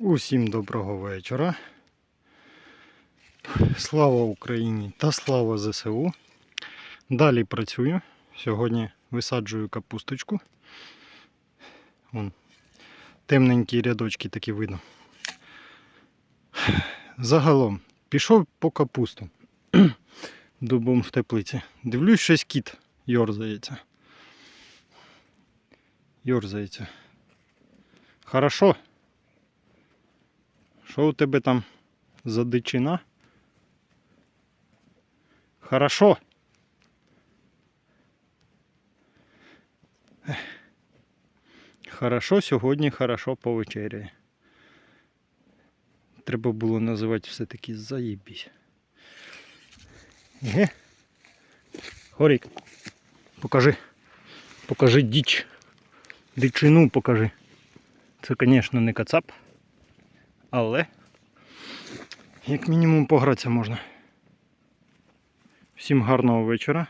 Усім доброго вечора. Слава Україні та слава ЗСУ. Далі працюю. Сьогодні висаджую капусточку. Вон, темненькі рядочки такі видно. Загалом пішов по капусту. Дубом в теплиці. Дивлюсь, щось кіт йорзається. Йорзається. Хорошо. Що у тебе там за дичина? Хорошо. Хорошо, сьогодні хорошо повечеряє. Треба було називати все-таки заєбісь. Ге. Горік. Покажи. Покажи діч. Дичину покажи. Це, звісно, не кацап. Але як мінімум погратися можна. Всім гарного вечора.